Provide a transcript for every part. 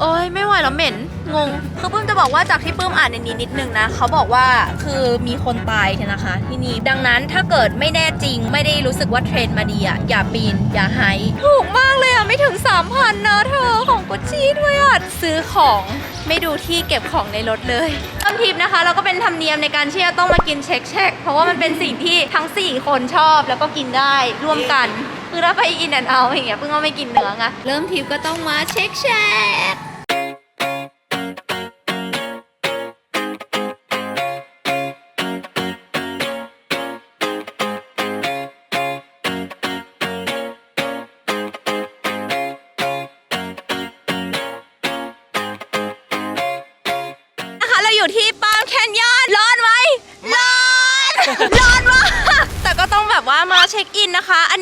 โอ้ยไม่ไหวแล้วเหม็น งง คือปื้มจะบอกว่าจากที่ปื้มอ่านในนี้นิดนึงนะ เขาบอกว่าคือมีคนตายเนี่นะคะ ที่นี่ ดังนั้นถ้าเกิดไม่แน่จริง ไม่ได้รู้สึกว่าเทรนมาดีอะ อย่าปีน อย่าไฮถูกมากเลยอะ ไม่ถึง3,000นะเธอของกุชชี่ด้วยอะ ซื้อของ ไม่ดูที่เก็บของในรถเลยต้นทิปนะคะ เราก็เป็นธรรมเนียมในการที่จะต้องมากินเช็คเช็คเพราะว่ามันเป็นสิ่งที่ทั้ง 4 คนชอบแล้วก็กินได้ร่วมกันคือถ้าไปอินแอนเอาอย่างเงี้ยเพิ่งก็ไม่กินเนื้อไงเริ่มทิปก็ต้องมาเช็คเช็ค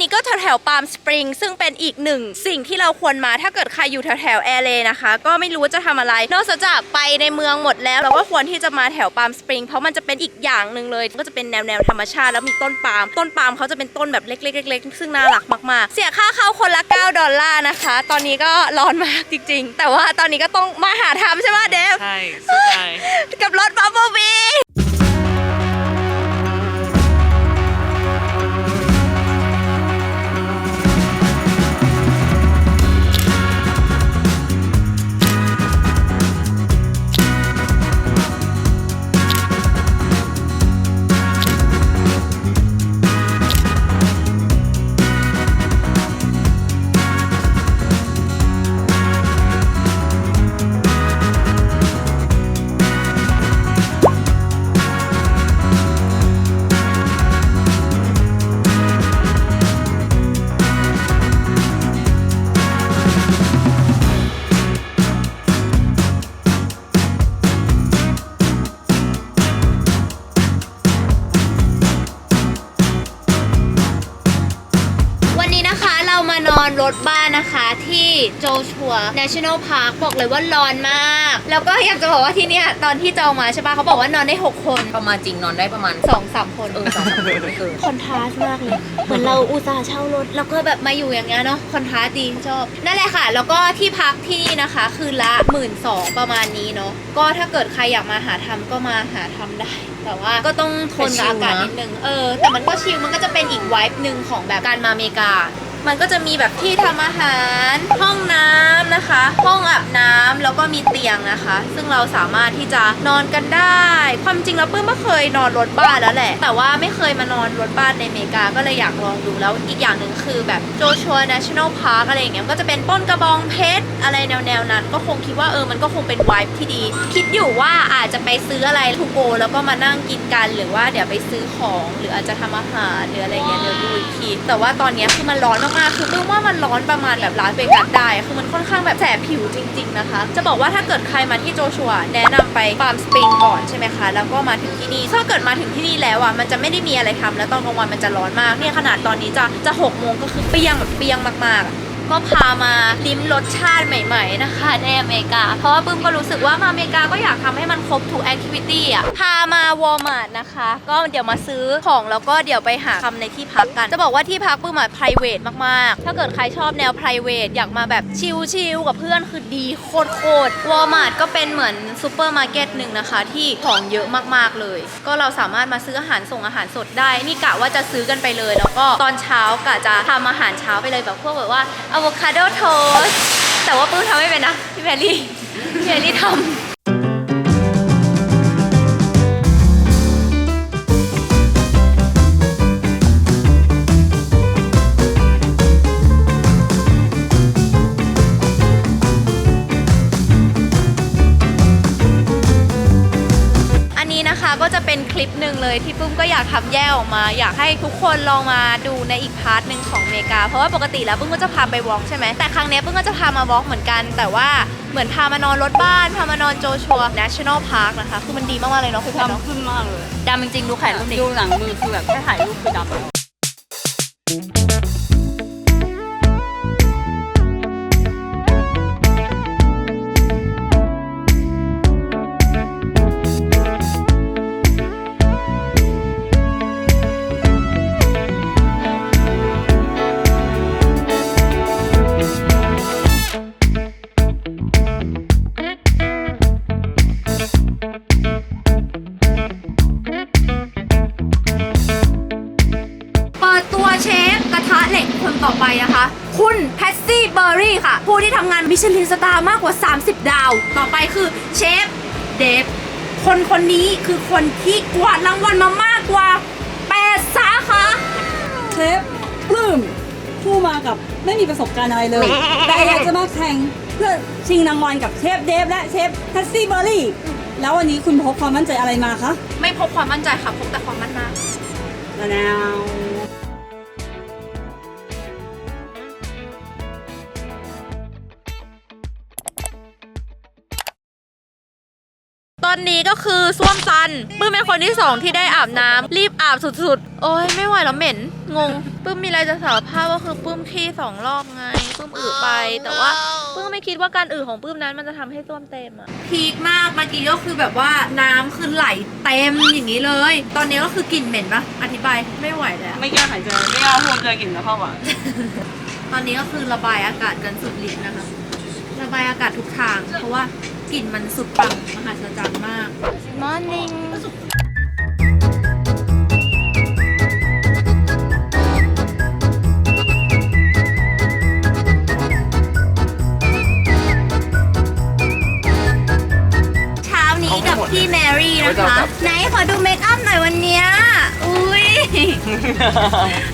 นนะคะอันนี้ก็แถวแถวปาล์มสปริงซึ่งเป็นอีกหนึ่งสิ่งที่เราควรมาถ้าเกิดใครอยู่แถวแถวแอร์เลนะคะ ก็ไม่รู้ว่าจะทำอะไร นอกจากไปในเมืองหมดแล้ว เราก็ควรที่จะมาแถวปาล์มสปริงเพราะมันจะเป็นอีกอย่างหนึ่งเลย ก็จะเป็นแนวแนวธรรมชาติแล้วมีต้นปาล์มต้นปาล์มเขาจะเป็นต้นแบบเล็กๆๆๆ ซึ่งน่ารักมากๆ เสียค่าเข้าคนละ 9 ดอลลาร์นะคะ ตอนนี้ก็ร้อนมากจริง ๆ แต่ว่าตอนนี้ก็ต้องมาหาทำใช่ไหมเดฟใช่สุดท้ายกับรถบับเบิลบี อนรถบ้านนะคะที่โจชัว National Park บอกเลยว่าร้อนมาก แล้วก็อยากจะบอกว่าที่เนี่ยตอนที่จองมาใช่ปะเขาบอกว่านอนได้ 6 คนประมาณจริงนอนได้ประมาณ2-3คนเออสองสามคนไม่เกินคอนทราสต์มากเลยเหมือนเราอุตส่าห์เช่ารถแล้วก็แบบมาอยู่อย่างเงี้ยเนาะคอนทราสต์ดีชอบนั่นแหละค่ะ แล้วก็ที่พักที่นี่นะคะคือละหมื่นสองประมาณนี้เนาะก็ถ้าเกิดใครอยากมาหาทำก็มาหาทำได้ แต่ว่าก็ต้องทนกับอากาศนิดนึงเออแต่มันก็ชิลมันก็จะเป็นอีกไวบ์หนึ่งของแบบการมาอเมริกา มันก็จะมีแบบที่ทำอาหาร ห้องน้ำนะคะ ห้องอาบน้ำแล้วก็มีเตียงนะคะ ซึ่งเราสามารถที่จะนอนกันได้ ความจริงแล้วปื้มก็เคยนอนรถบ้านแล้วแหละ แต่ว่าไม่เคยมานอนรถบ้านในอเมริกาก็เลยอยากลองดูแล้วอีกอย่างหนึ่งคือแบบโจชัว National Park อะไรอย่างเงี้ยก็จะเป็นต้นกระบองเพชรอะไรแนวๆนั้น ก็คงคิดว่าเออมันก็คงเป็นไวท์ที่ดี คิดอยู่ว่าอาจจะไปซื้ออะไรทูโกแล้วก็มานั่งกินกัน หรือว่าเดี๋ยวไปซื้อของหรืออาจจะทำอาหารหรืออะไรเงี้ยเดี๋ยวดูอีกทีแต่ว่าตอนเนี้ยคือมันร้อนมากๆ คือปื้มว่ามันร้อนประมาณแบบร้านเบกัสได้ คือมันค่อนข้างแบบแสบผิวจริง ๆนะคะ จะบอกว่าถ้าเกิดใครมาที่โจชัวแนะนำไปฟาร์มสปริงก่อนใช่ไหมคะ แล้วก็มาถึงที่นี่ ถ้าเกิดมาถึงที่นี่แล้วอะ มันจะไม่ได้มีอะไรทำแล้วตอนกลางวันมันจะร้อนมาก เนี่ยขนาดตอนนี้จะจะหกโมงก็คือเปรียงแบบเปรียงมากๆ ก็พามาลิ้มรสชาติใหม่ๆนะคะในอเมริกา เพราะว่าปื้มก็รู้สึกว่ามาอเมริกาก็อยากทำให้มันครบทุกแอคทิวิตี้อะ พามาวอลมาร์ทนะคะ ก็เดี๋ยวมาซื้อของแล้วก็เดี๋ยวไปหาทำในที่พักกัน จะบอกว่าที่พักปื้มอะ p r i v a t มากๆ ถ้าเกิดใครชอบแนว p r i v a t อยากมาแบบชิลๆกับเพื่อนคือดีโคตรๆวอลมาร์ทก็เป็นเหมือนซูเปอร์มาร์เก็ตหนึ่งนะคะ ที่ของเยอะมากๆเลย ก็เราสามารถมาซื้ออาหารส่งอาหารสดได้ นี่กะว่าจะซื้อกันไปเลย แล้วก็ตอนเช้ากะจะทำอาหารเช้าไปเลยแบบพวกแบบว่าอะโวคาโดโทสแต่ว่าปื้มทำไม่เป็นนะพี่แพรรี่พี่แพรรี่ทำ เลยที่ปุ้มก็อยากทำแยกออกมา อยากให้ทุกคนลองมาดูในอีกพาร์ทหนึ่งของอเมริกา เพราะว่าปกติแล้วปุ้มก็จะพาไปวอล์กใช่ไหมแต่ครั้งเนี้ยปุ้มก็จะพามาวอล์กเหมือนกัน แต่ว่าเหมือนพามานอนรถบ้าน พามานอนโจชัว National Park นะคะ คือมันดีมากๆเลยเนาะคุณแพทเนาะดำขึ้นมากเลยดำจริงๆดูแขนรูปนี้ดูหลังมือคือแบบแค่ถ่ายรูปคือดำ ผู้ที่ทำงานมิชลินสตาร์มากกว่า 30 ดาว ต่อไปคือเชฟเดฟคนคนนี้คือคนที่กวาดรางวัลมามากกว่า 8 สาขาเชฟปลื้มผู้มากับไม่มีประสบการณ์อะไรเลย แต่อยากจะมาแข่งเพื่อชิงรางวัลกับเชฟเดฟและเชฟแทสซี่เบอร์รี่ แล้ววันนี้คุณพกความมั่นใจอะไรมาคะ ไม่พบความมั่นใจค่ะพบแต่ความมั่นหน้า แล้ว นาวตอนนี้ก็คือส้วมซันปื้มเป็นคนที่สองที่ได้อาบน้ำรีบอาบสุดๆ โอ้ยไม่ไหวแล้วเหม็น งงปื้มมีอะไรจะสารภาพว่าคือปื้มขี้สองรอบไงปื้มอึไป แต่ว่าปื้มไม่คิดว่าการอึของปื้มนั้นมันจะทำให้ส้วมเต็มอะพีคมากเมื่อกี้ก็คือแบบว่าน้ำคือไหลเต็มอย่างนี้เลย ตอนนี้ก็คือกลิ่นเหม็นปะอธิบายไม่ไหวแล้วไม่กล้าหายใจไม่กล้าพูดเลยกลิ่นแล้วเข้ามาตอนนี้ก็คือระบายอากาศกันสุดฤทธิ์นะคะ ระบายอากาศทุกทางเพราะว่า กลิ่นมันสุดปังมหัศจรรย์มาก Morning เช้านี้กับพี่แมรี่นะคะ ไหนขอดูเมคอัพหน่อยวันเนี้ยอุ้ย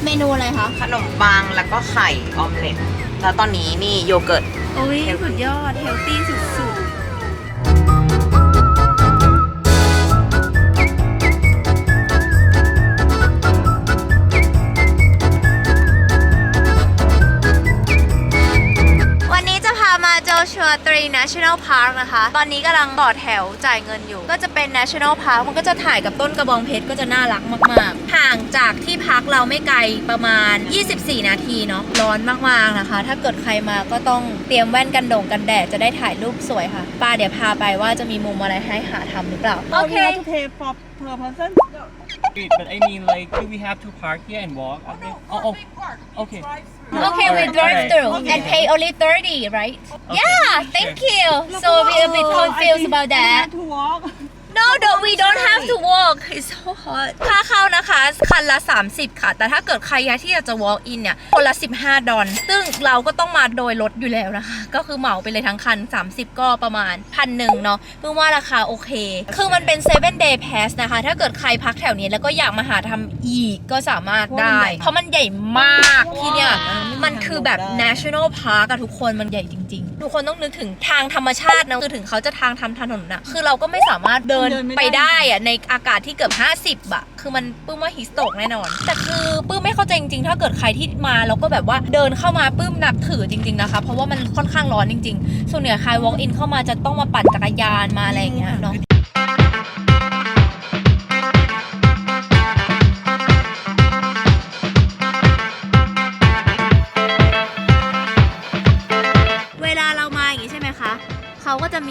เมนูอะไรคะ ขนมปังแล้วก็ไข่ออมเล็ตแล้วตอนนี้นี่โยเกิร์ต อุ้ยสุดยอด เฮลตี้สุด มาโจชัวตรี National Park นะคะ ตอนนี้กำลังต่อแถวจ่ายเงินอยู่ ก็จะเป็น National Park มันก็จะถ่ายกับต้นกระบองเพชรก็จะน่ารักมาก ๆ ห่างจากที่พักเราไม่ไกลประมาณ 24 นาทีเนาะ ร้อนมาก ๆ นะคะ ถ้าเกิดใครมาก็ต้องเตรียมแว่นกันดงกันแดดจะได้ถ่ายรูปสวยค่ะ ป้าเดี๋ยวพาไปว่าจะมีมุมอะไรให้หาทำหรือเปล่า โอเค to pay for per person Wait, but I mean, like, do we have to park here and walk? Oh, oh, okay. Oh, oh, okay. Okay, we drive through and pay only 30, right? Yeah, thank you. So we're a bit confused about that. to walk No, no, we don't have to walk. It's so hot. ค่าเข้านะคะ คันละ 30 ค่ะ แต่ถ้าเกิดใครอยากที่อยากจะ walk in เนี่ย คนละ 15 ดอลซึ่งเราก็ต้องมาโดยรถอยู่แล้วนะคะ ก็คือเหมาไปเลยทั้งคัน 30 ก็ประมาณพันหนึ่งเนาะเพิ่งว่าราคาโอเค คือมันเป็น 7 day pass นะคะ ถ้าเกิดใครพักแถวนี้แล้วก็อยากมาหาทำอีกก็สามารถได้ เพราะมันใหญ่มากที่เนี่ย มันคือแบบ national park อะทุกคน มันใหญ่จริงๆ ทุกคนต้องนึกถึงทางธรรมชาตินะคือถึงเขาจะทางทำถนนนะคือเราก็ไม่สามารถเดินเดินไม่ได้ ไปได้อะในอากาศที่เกือบ 50อะคือมันปื้มว่าฮิสโตกแน่นอน แต่คือปื้มไม่เข้าใจจริงๆ ถ้าเกิดใครที่มาแล้วก็แบบว่าเดินเข้ามาปื้มนับถือจริง ๆนะคะ เพราะว่ามันค่อนข้างร้อนจริงๆ ส่วนใหญ่ใคร walk in เข้ามาจะต้องมาปั่นจักรยานมาอะไรอย่างเงี้ยเนาะ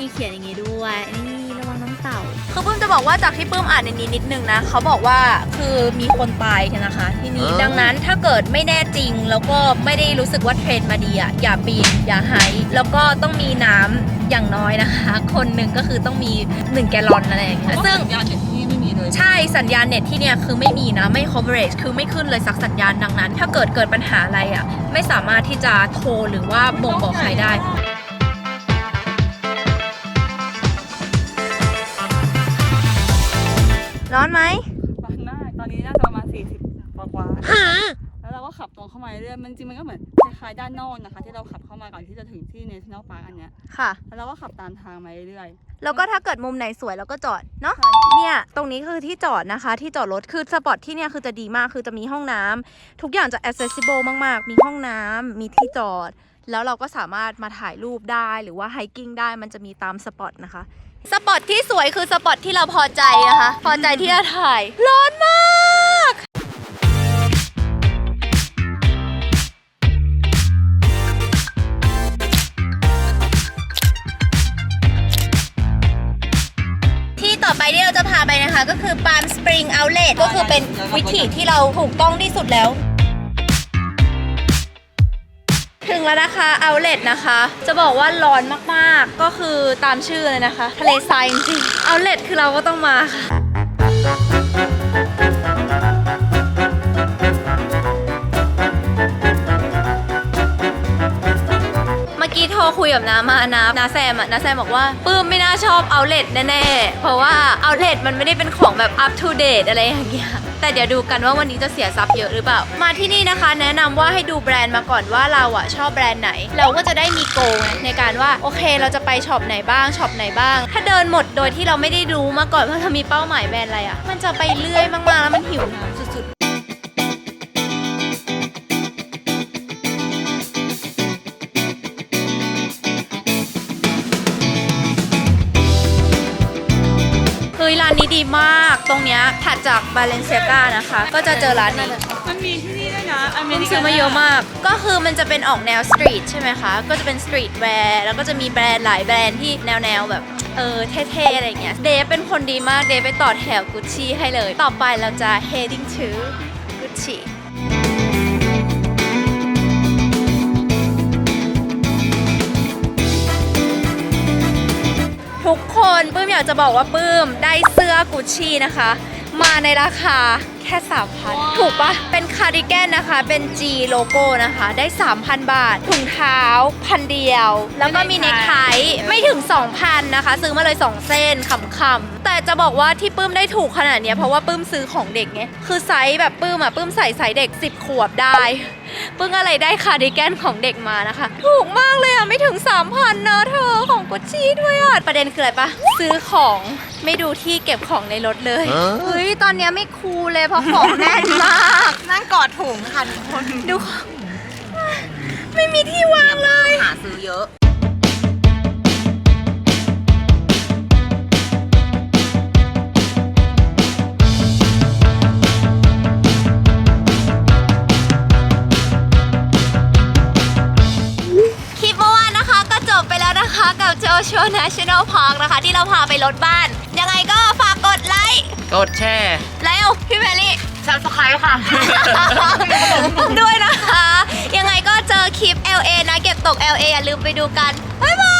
มีเขียนอย่างนี้ด้วยนี่ระวังน้ำเต่า คือปื้มจะบอกว่าจากที่ปื้มอ่านในนี้นิดนึงนะเขาบอกว่าคือมีคนตายเนี่ยนะคะ ที่นี่ดังนั้นถ้าเกิดไม่แน่จริง แล้วก็ไม่ได้รู้สึกว่าเทรนมาดีอะอย่าปีนอย่าไฮแล้วก็ต้องมีน้ำอย่างน้อยนะคะ คนหนึ่งก็คือต้องมี 1 แกลลอนอะไรอย่างเงี้ยซึ่ง ยาเน็ตที่ไม่มีเลย ใช่สัญญาณเน็ตที่เนี่ยคือไม่มีนะไม่ coverage คือไม่ขึ้นเลยสักสัญญาณดังนั้น ถ้าเกิดเกิดปัญหาอะไรอะ ไม่สามารถที่จะโทรหรือว่าบ่งบอกใครได้ ร้อนไหมบ้านหน้าตอนนี้น่าจะประมาณ40กว่ากว่าแล้วเราก็ขับตรงเข้ามาเรื่อยๆมันจริงมันก็เหมือนคล้ายๆด้านนอกนะคะ ที่เราขับเข้ามาก่อนที่จะถึงที่ National Park อันเนี้ยค่ะ แล้วเราก็ขับตามทางมาเรื่อยแล้วก็ถ้าเกิดมุมไหนสวยเราก็จอดเนาะใช่เนี่ยตรงนี้คือที่จอดนะคะ ที่จอดรถคือสปอตที่เนี่ยคือจะดีมากคือจะมีห้องน้ำทุกอย่างจะ accessible มากๆ มีห้องน้ำมีที่จอด แล้วเราก็สามารถมาถ่ายรูปได้หรือว่าไฮกิ้งได้มันจะมีตามสปอตนะคะ สปอตที่สวยคือสปอตที่เราพอใจนะคะ พอใจที่จะถ่าย ร้อนมาก ที่ต่อไปที่เราจะพาไปนะคะ ก็คือ Palm Spring Outlet ก็คือเป็นวิถีที่เราถูกต้องที่สุดแล้ว แล้วนะคะ Outlet นะคะ จะบอกว่าร้อนมากๆ ก็คือตามชื่อเลยนะคะ ทะเลทรายจริงๆ Outlet คือเราก็ต้องมาค่ะทคุยกับน้ามานะนาแซมอะนาแซมบอกว่าปื้มไม่น่าชอบเอาเลทแน่ๆ เพราะว่าเอาเลทมันไม่ได้เป็นของแบบ up to date อะไรอย่างเงี้ย แต่เดี๋ยวดูกันว่าวันนี้จะเสียทรัพย์เยอะหรือเปล่า มาที่นี่นะคะ แนะนำว่าให้ดูแบรนด์มาก่อนว่าเราอะชอบแบรนด์ไหน เราก็จะได้มีโกงในการว่าโอเค เราจะไปช็อปไหนบ้างช็อปไหนบ้าง ถ้าเดินหมดโดยที่เราไม่ได้รู้มาก่อนว่าเรามีเป้าหมายแบรนด์อะไรอะมันจะไปเรื่อยมากๆแล้วมันหิวน้ำสุดๆเฮ้ยร้านนี้ดีมาก ตรงเนี้ยถัดจากบาเลนเซียกานะคะ ก็จะเจอร้านนี้มันมีที่นี่ด้วยนะอเมมินริซื้อมาเยอะมาก ก็คือมันจะเป็นออกแนวสตรีทใช่ไหมคะ ก็จะเป็นสตรีทแวร์แล้วก็จะมีแบรนด์หลายแบรนด์ที่แนวแนวๆแบบเออเท่ๆ อะไรอย่างเงี้ย เดฟเป็นคนดีมาก เดฟไปต่อแถวกุชชี่ให้เลย ต่อไปเราจะ heading to Gucci ทุกคนปื้มอยากจะบอกว่าปื้มได้เสื้อกุชชี่นะคะ มาในราคาแค่3,000ถูกปะเป็นคาร์ดิแกนนะคะ เป็น G โลโก้นะคะ ได้ 3,000 บาท ถุงเท้าพันเดียว แล้วก็มีเนคไทไม่ถึง 2,000 นะคะ ซื้อมาเลย 2 เส้นขำๆ แต่จะบอกว่าที่ปื้มได้ถูกขนาดเนี้ยเพราะว่าปื้มซื้อของเด็กไง คือไซส์แบบปื้มอะปื้มใส่ไซส์เด็ก 10 ขวบได้ ปึ้งอะไรได้คาร์ดิแกนของเด็กมานะคะ ถูกมากเลยอะ ไม่ถึง 3,000เนอะเธอของกุชชี่ด้วยอะ ประเด็นคืออะไรปะซื้อของไม่ดูที่เก็บของในรถเลย เฮ้ย ตอนเนี้ยไม่คูลเลยเพราะของแน่นมาก นั่งกอดถุงค่ะทุกคนดูของไม่มีที่วางเลย หาซื้อเยอะ โจโช National Park นะคะ ที่เราพาไปรถบ้าน ยังไงก็ฝากกดไลค์กดแชร์แล้วพี่แพรรี่ subscribe ค่ะ ด้วยนะคะ ยังไงก็เจอคลิป LA นะ เก็บตก LA อย่าลืมไปดูกัน บ๊ายบาย